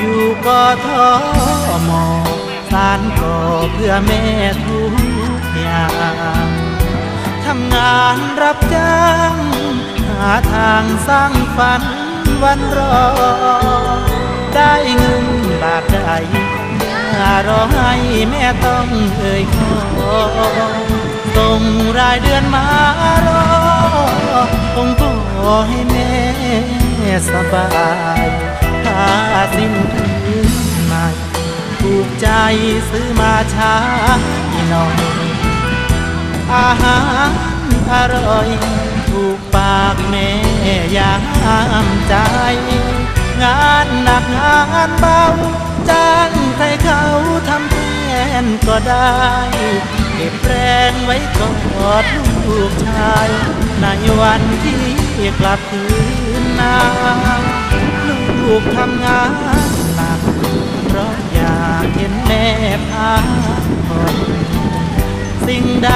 อยู่ก็ท้อมอสารก่อเพื่อแม่ทุกอย่างทำงานรับจ้างหาทางสร้างฝันวันรอ ได้เงินบาทใดอย่ารอให้แม่ต้องเอ่ยขอส่งรายเดือนมารอคงพอให้แม่สบาย สิ้นคืนใหม่ถูกใจซื้อมาช้าหน่อยอาหารอร่อย ถูกปากแม่ยามใจ งานหนักงานเบาจ้างใครเขาทำแทนก็ได้เก็บแรงไว้กอดลูกชาย ในวันที่กลับคืนนา ลูกทำงานหนักเพราะอยากเห็นแม่พักผ่อนสิ่งใด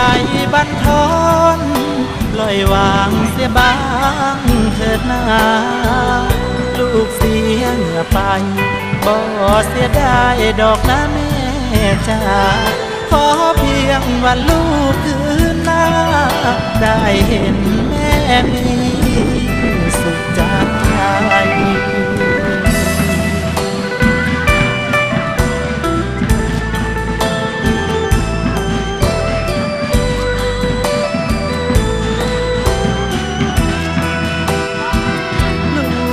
บันทอนลอยวางเสียบ้างเถิดนาลูกเสียเหงื่อไปบ่เสียได้ดอกนะแม่จ้าขอเพียงวันลูกคืนหน้า ได้เห็นแม่มี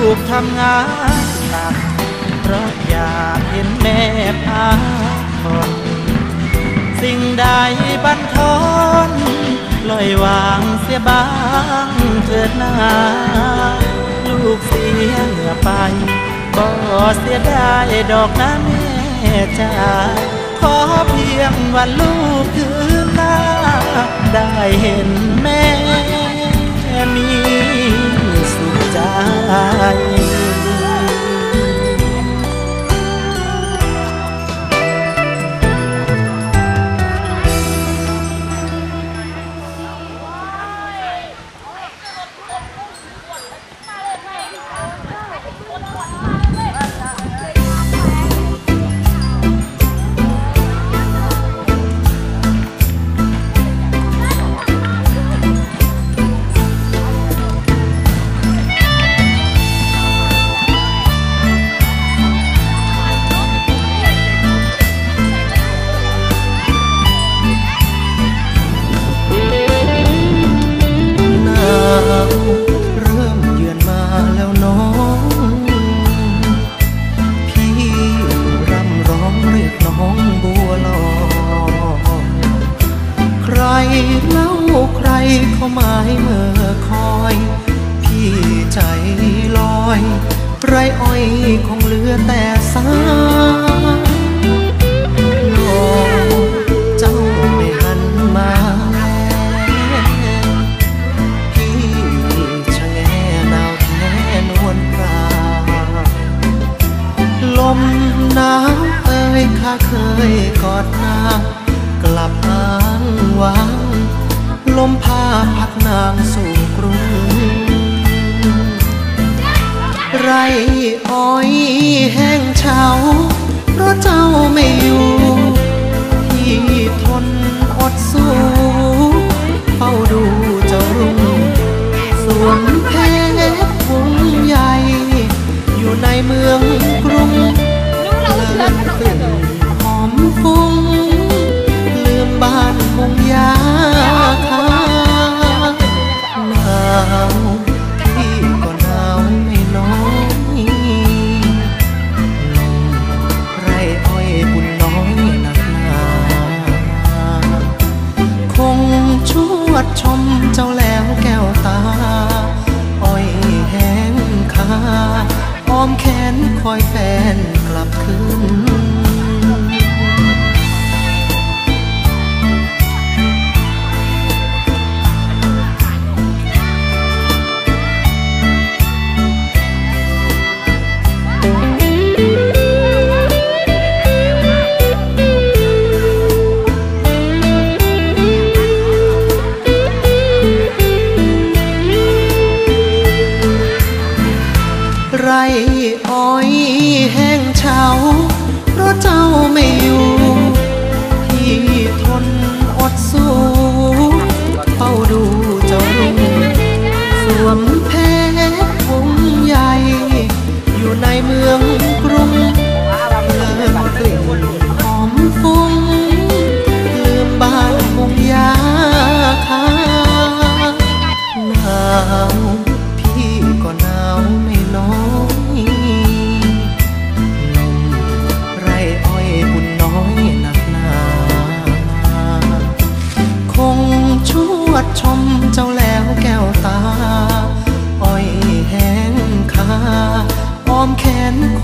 ลูกทำงานหนักเพราะอยากเห็นแม่พักผ่อนสิ่งใดบันทอนลอยวางเสียบ้างเถิดนาลูกเสียเหงื่อไปก็เสียได้ดอกนะแม่จ้าขอเพียงวันลูกคืนหน้า ได้เห็นแม่มี ចាយ ไรอ้อยคงเหลือแต่สายน้องเจ้าไม่หันมาพี่ชะแงหนาวแท้นวลปรา ลมหนาวเอ่ยข้าเคยกอดนางกลับอ้างวางลมพาพัดนางสู่ ไรอ้อยแห้งเฉาเพราะเจ้าไม่อยู่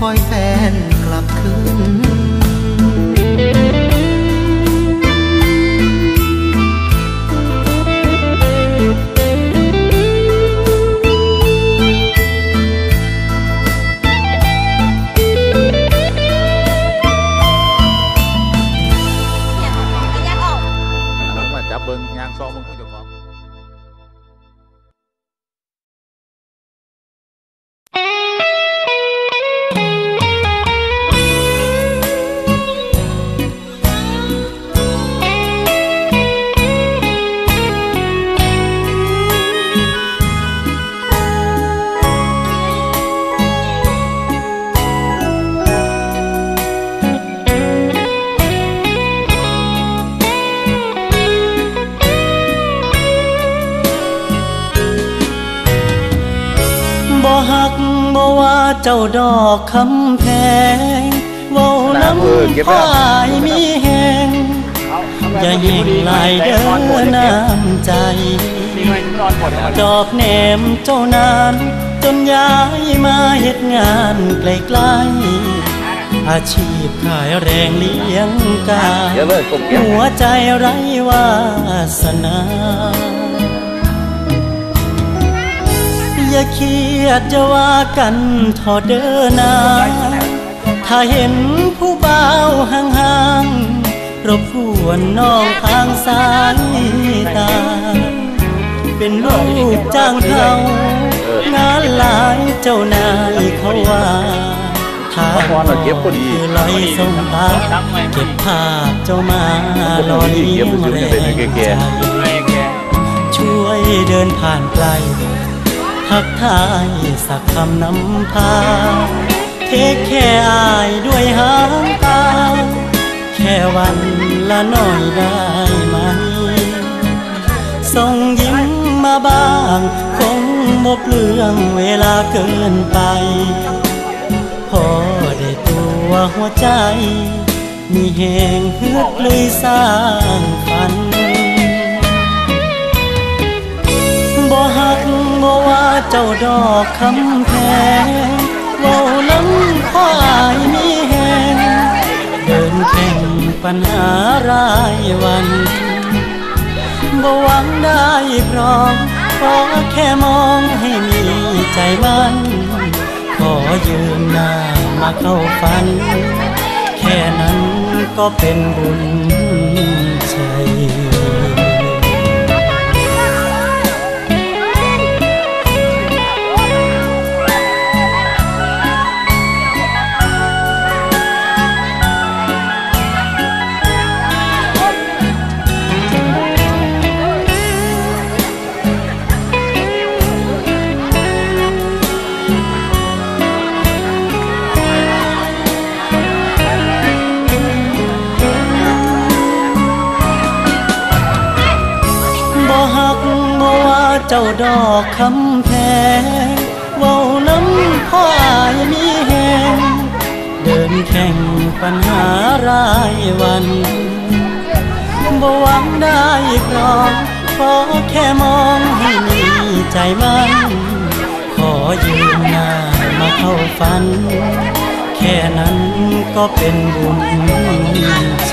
คอยแฟ จ้าดอกคำแพงเว้าน้ำพายมีแหงอย่าหิ่งลายเดินน้ำใจ ดอกแหนมเจ้านานจนย้ายมาเหตุงานไกลๆอาชีพขายแรงเลี้ยงกาหัวใจไร้วาสนา อย่าเครียดจะว่ากันทอเดินนาถ้าเห็นผู้บ่าวห่างๆรบกวนน้องทางสายตา เป็นลูกจ้างเขางานหลายเจ้านายเขาว่าถ้าคือลอยสมตาเก็บภาพเจ้ามาลอยเลี้ยงแรงใจช่วยเดินผ่านไกล ทักทายสักคำนำพา เทแค่อายด้วยหางตา แค่วันละน่อยได้ไหม ส่งยิ้มมาบ้าง คงบกเรื่องเวลาเกินไป พอได้ตัวหัวใจ มีแหงฮึดเลยสร้างฝันบ่หักบ่ว่า เจ้าดอกคำแพงเว้าน้ำควายมีแหงเดินแข่งปัญหารายวันบ่หวังได้พร้อมขอแค่มองให้มีใจมันขอยืมหน้ามาเข้าฝัน แค่นั้นก็เป็นบุญใจ จ้าดอกคำแพงเว้าน้ำพ่ายมีแหงเดินแข่งปัญหารายวันบ่หวังได้พร้อมขอแค่มองให้มีใจมันขอยืมหน้ามาเข้าฝัน แค่นั้นก็เป็นบุญใจ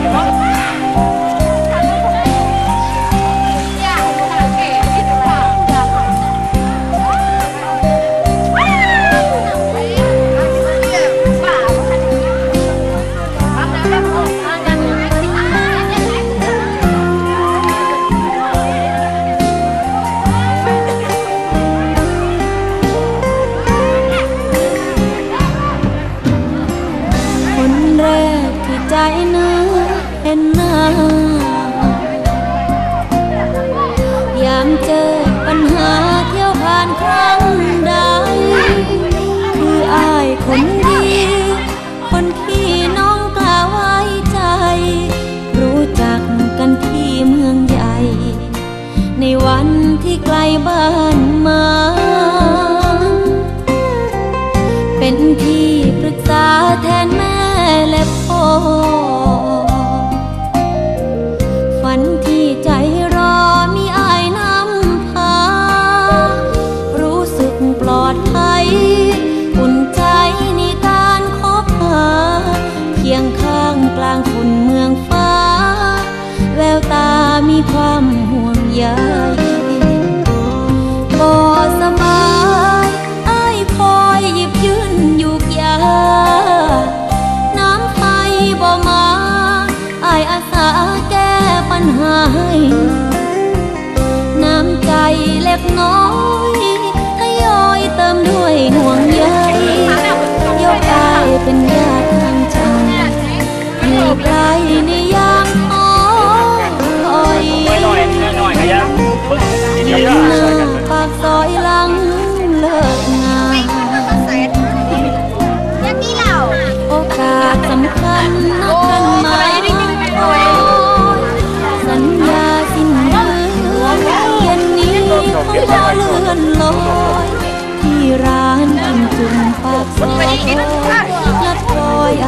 นะเห็นหน้ายามเจอปัญหาเที่ยวผ่านครั้งใด คืออายคนดี คนที่น้องกล้าไว้ใจ รู้จักกันที่เมืองใหญ่ ในวันที่ไกลบ้านมา วันที่ใจรอมีอายนำพา รู้สึกปลอดภัยอุ่นใจในการคบหาเคียงข้างกลางฝุ่นเมืองฟ้า แววตามีความห่วงใย นยามออยหน่อยหน่อยหน้าปากซอยหลังเลิกงานโอกาสสำคัญนัดกันมาสัญญาสิ้นเดือนเย็นนี้คงเรอเลื่อนลอยที่ร้านกินจุ่มปากซอยนัดคอยไอ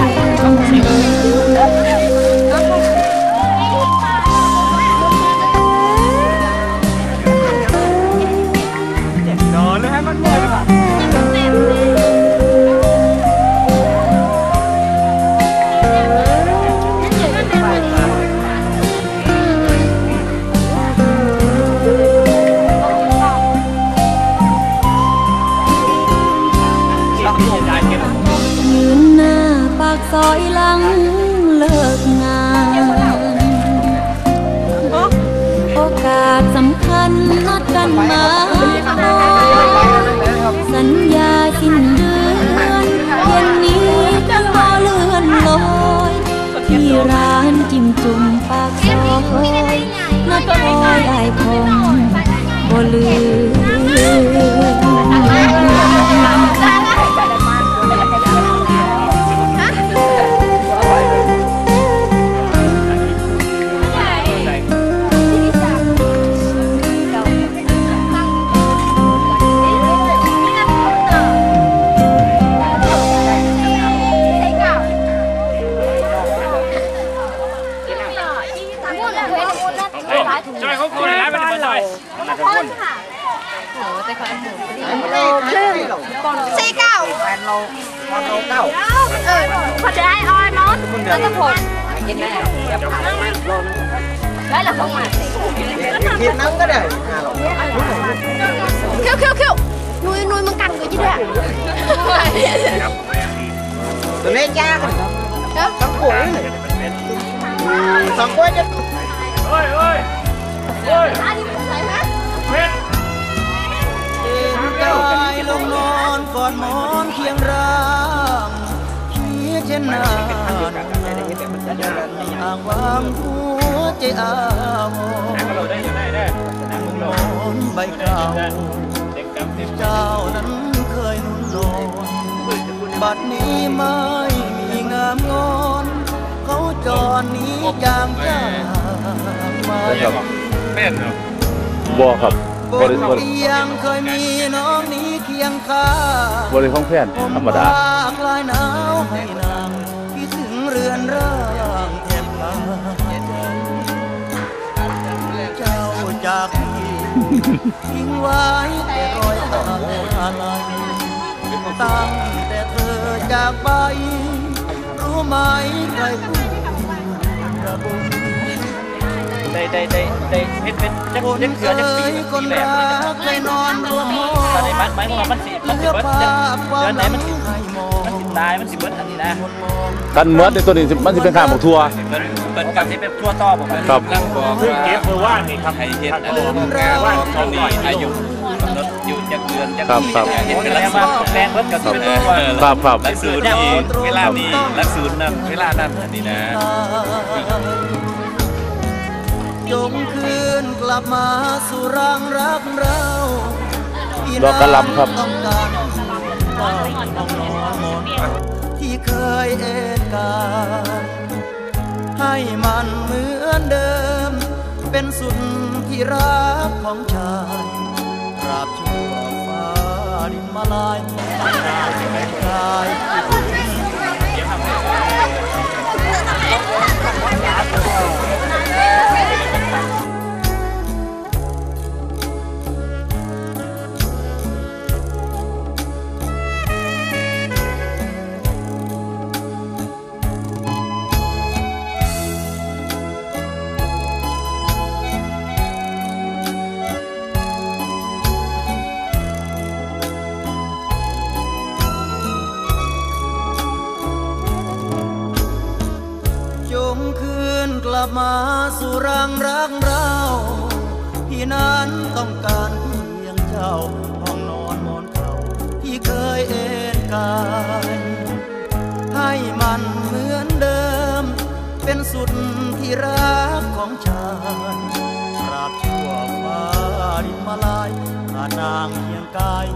ำคัญนัดกันมาสัญญาสิ้นเดือนเย็นนี้จะรอเลื่อนลอยที่ร้านจิ้มจุ่มปากซอยนัดคอยไอ้คงบ่ลืม สี่เก้าแฟนเราเราเก้าเออพอจะได้ออยมอสแล้วจะผลกิ อนกอดหมอนเคียงร่างคิดเช่นนั้นอ่างวางหัวใจอาวนั่งกระโดดได้อยู่ได้ได้นั่งหลมงอนใบเก่าเด็กกับเด็กเจ้านั้นเคยนุ่นนอนบัดนี้ไม่มีงามงอนเขาจรหนี้อย่างจ้ามาแม่นเหรอบ่ครับ บบ่นได้บ่ได้เตียงเคยมีน้องนี้เคียงข้างบ่ได้ของแพนธรรมดาคลายหนาวให้นางคิดถึงเรือนร่างแทบตายเจ้าจากพี่ทิ้งไว้แต่รอยอะไรตั้งแต่เธอจากไป รู้ไหมใครพูดระบุ ได้ได้ได้ได้เพชรเพชรจักคนจักเคเสือจักปียคนแบบรักเคยนอนรวมตอนนี้มันมันของมันสิมันสิเบิดภาพควาเดือนไหนมันสิมันสิตายมันสิเบิดอันนี้นะกันเมดในตัวนี้มันสิเป็นข้างของทัวเบิดเบิดกับที่เป็นทั่วต่อผมครับนั่งบอกเพิ่งเก็บมือว่านี่ครับให้เฮ็ดอันนี้ว่านเขามีอายุอยู่จักเดือนจักปีเฮ็ดกันแล้วมาแรงเบิดกับเป็นตัวครับครับหลักสูตรนี้เวลานี้หลักสูตรนั้นเวลานั้นอันนี้นะ จงคืนกลับมาสู่ร่างรักเราพี่ดอกกะหล่ำครับต้องการบ้านของนอนหมดที่เคยเอนกายให้มันเหมือนเดิม เป็นสุดที่รักของชายตราบชั่วฟ้าดินมาลายกาย นั้นต้องการเพียงเจ้าห้องนอนมอนเก่าที่เคยเอ็นกายให้มันเหมือนเดิม เป็นสุดที่รักของฉันราบชั่วฟ้าดินมาลายขานางเพียงกาย